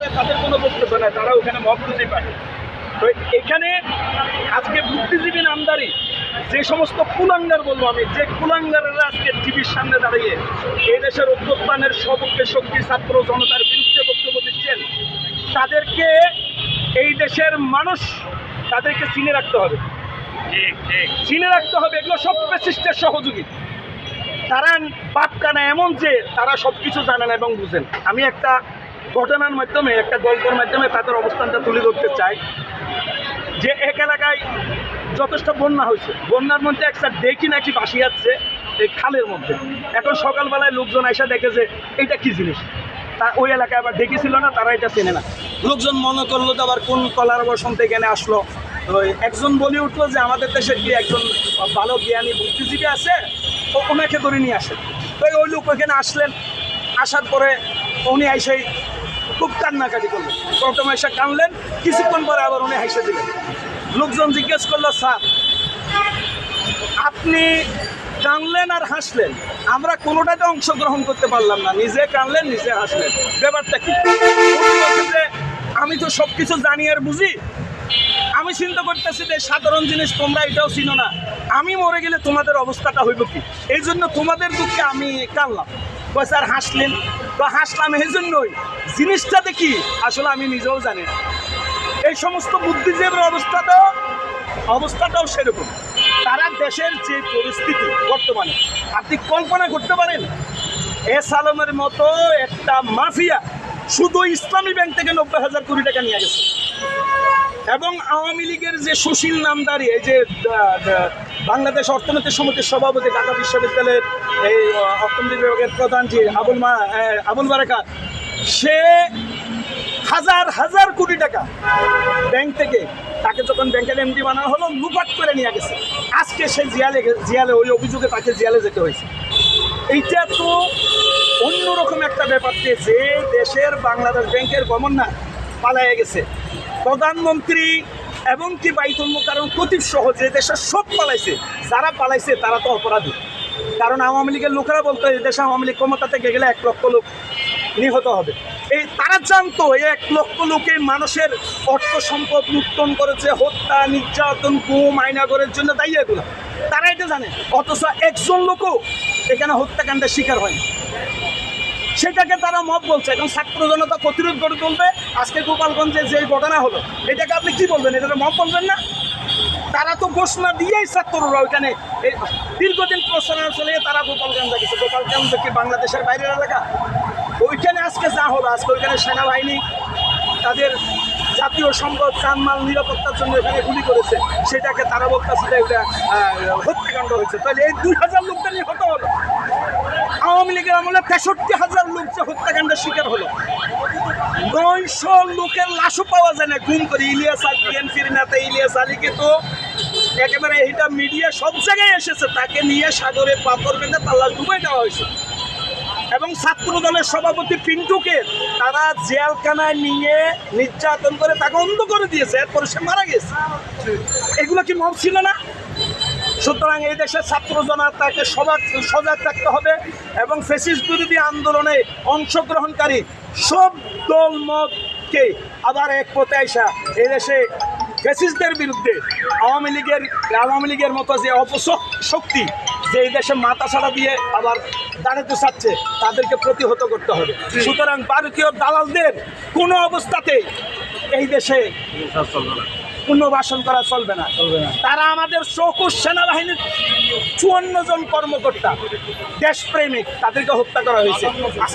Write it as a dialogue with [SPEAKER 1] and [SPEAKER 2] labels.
[SPEAKER 1] তাদের কোনো বক্তব্য নাই, তারা ওখানে খুঁজে পায়। তো এখানে আজকে বুদ্ধিজীবী নামদারি, যে সমস্ত কুলাঙ্গার বলব আমি, যে কুলাঙ্গারেরা আজকে টিভির সামনে দাঁড়িয়ে এই দেশের অভ্যুত্থানের সবকে শক্তি, ছাত্র, জনতার বিরুদ্ধে বক্তব্য দিচ্ছেন, তাদেরকে এই দেশের মানুষ তাদেরকে চিনে রাখতে হবে। চিনে রাখতে হবে, এগুলো সব পেসিস্টের সহযোগী। তারা বাপকানা এমন যে তারা সব কিছু জানে না এবং বুঝেন আমি একটা ঘটনার মাধ্যমে, একটা গল্পের মাধ্যমে তাদের অবস্থানটা তুলে ধরতে চাই। যে এক এলাকায় যথেষ্ট বন্যা হয়েছে। বন্যার মধ্যে একটা দেখি নাকি বাসি যাচ্ছে এই খালের মধ্যে। এখন সকালবেলায় লোকজন এসে দেখে যে এটা কি জিনিস? তা ওই এলাকায় আবার ডেকে ছিল না, তারা এটা চেনে না। লোকজন মনে করল যে আবার কোন কলার বসন্ত এখানে আসলো। তো একজন বলে উঠল যে, আমাদের দেশে কি একজন ভালো জ্ঞানী বুদ্ধিজীবী আছে? ও ওনাকে ধরে নিয়ে আসেন তো ওই লোক ওইখানে আসলেন। আসার পরে উনি এসেই খুব কান্নাকাটি করলেন। প্রথমে এসে কানলেন কিছুক্ষণ পরে আবার উনি হেসে দিলেন। লোকজন জিজ্ঞেস করল, স্যার, আপনি কানলেন আর হাসলেন। আমরা কোনোটাতে অংশগ্রহণ করতে পারলাম না। নিজে কানলেন নিজে হাসলেন। ব্যাপারটা কি? আমি তো সব কিছু জানি আর বুঝি। আমি চিন্তা করতেছি যে, সাধারণ জিনিস তোমরা এটাও চিনো না। আমি মরে গেলে তোমাদের অবস্থাটা হইব কি? এই জন্য তোমাদের দুঃখে আমি কানলাম কয় স্যার হাসলেন? তো হাসলাম এই জন্যই। জিনিসটা দেখি, আসলে আমি নিজেও জানি না। এই সমস্ত বুদ্ধিজীবীর অবস্থাটাও অবস্থাটাও সেরকম। তারা দেশের যে পরিস্থিতি বর্তমানে, আপনি কল্পনা করতে পারেন, এস আলমের মতো একটা মাফিয়া শুধু ইসলামী ব্যাংক থেকে নব্বই হাজার কোটি টাকা নিয়ে গেছে। এবং আওয়ামী লীগের যে সুশীল নামদারি, এই যে বাংলাদেশ অর্থনৈতিক সমিতির সভাপতি ঢাকা বিশ্ববিদ্যালয়ের এই অর্থনীতি বিভাগের প্রধান যে আবুল মা আবুল বারাকাত সে হাজার হাজার কোটি টাকা ব্যাংক থেকে তাকে যখন ব্যাংকের এমডি বানানো হলো লুপাট করে নিয়ে গেছে। আজকে সে জিয়ালে জিয়ালে, ওই অভিযোগে তাকে জিয়ালে যেতে হয়েছে। এইটা তো অন্যরকম একটা ব্যাপার যে দেশের বাংলাদেশ ব্যাংকের গভর্নর পালাইয়া গেছে। প্রধানমন্ত্রী এবং কি বাইতুল কারণ প্রতীক সহ যে দেশের সব পালাইছে, যারা পালাইছে তারা তো অপরাধী। কারণ আওয়ামী লীগের লোকেরা বলতো, এই দেশে আওয়ামী লীগ ক্ষমতা থেকে গেলে এক লক্ষ লোক নিহত হবে। এই তারা জানতো, এই এক লক্ষ লোকে মানুষের অর্থ সম্পদ লুণ্ঠন করেছে, হত্যা, নির্যাতন, গুম, আইনাগরের জন্য দায়ী এগুলো। তারা এটা জানে, অথচ একজন লোকও এখানে হত্যাকাণ্ডের শিকার হয়নি। সেটাকে তারা মত বলছে এবং ছাত্র জনতা প্রতিরোধ করে তুলবে। আজকে গোপালগঞ্জে যে ঘটনা হলো, এটাকে আপনি কি বলবেন? এটাকে মত বলবেন না? তারা তো ঘোষণা দিয়েই ছাত্ররা ওইখানে দীর্ঘদিন প্রচারণা চলে তারা গোপালগঞ্জে গেছে। গোপালগঞ্জ কি বাংলাদেশের বাইরের এলাকা? ওইখানে আজকে যা হলো, আজকে ওইখানে সেনাবাহিনী তাদের জাতীয় সম্পদ, চানমাল, নিরাপত্তার জন্য এখানে গুলি করেছে। সেটাকে তারা বলতেছে যে ওটা হত্যাকাণ্ড হয়েছে। তাহলে এই দুই হাজার লোকটা নিয়ে নিহত হলো। আওয়ামী লীগের আমলে তেষট্টি হাজার হত্যাকাণ্ডের শিকার হলো। নয়শো লোকের লাশও পাওয়া যায় না। গুম করে ইলিয়াস আল, বিএনপির নেতা ইলিয়াস আলীকে তো একেবারে এইটা মিডিয়া সব জায়গায় এসেছে। তাকে নিয়ে সাগরে পাথর বেঁধে তার লাশ ডুবাই দেওয়া হয়েছে। এবং ছাত্র দলের সভাপতি পিন্টুকে তারা জেলখানায় নিয়ে নির্যাতন করে তাকে অন্ধ করে দিয়েছে। এরপরে সে মারা গেছে। এগুলো কি মব ছিল না? সুতরাং এই দেশের ছাত্র জনতাকে সজাগ সজাগ থাকতে হবে এবং ফেসিস্ট বিরোধী আন্দোলনে অংশগ্রহণকারী সব দল মতকে আবার এক পথে আসা এই দেশে ফেসিস্টদের বিরুদ্ধে আওয়ামী লীগের আওয়ামী লীগের মতো যে অপশক শক্তি যে এই দেশে মাথা ছাড়া দিয়ে আবার দাঁড়াতে চাচ্ছে তাদেরকে প্রতিহত করতে হবে। সুতরাং ভারতীয় দালালদের কোনো অবস্থাতেই এই দেশে পুনর্বাসন করা চলবে না। তারা আমাদের চৌকুশ সেনাবাহিনীর চুয়ান্ন জন কর্মকর্তা দেশপ্রেমিক তাদেরকে হত্যা করা হয়েছে।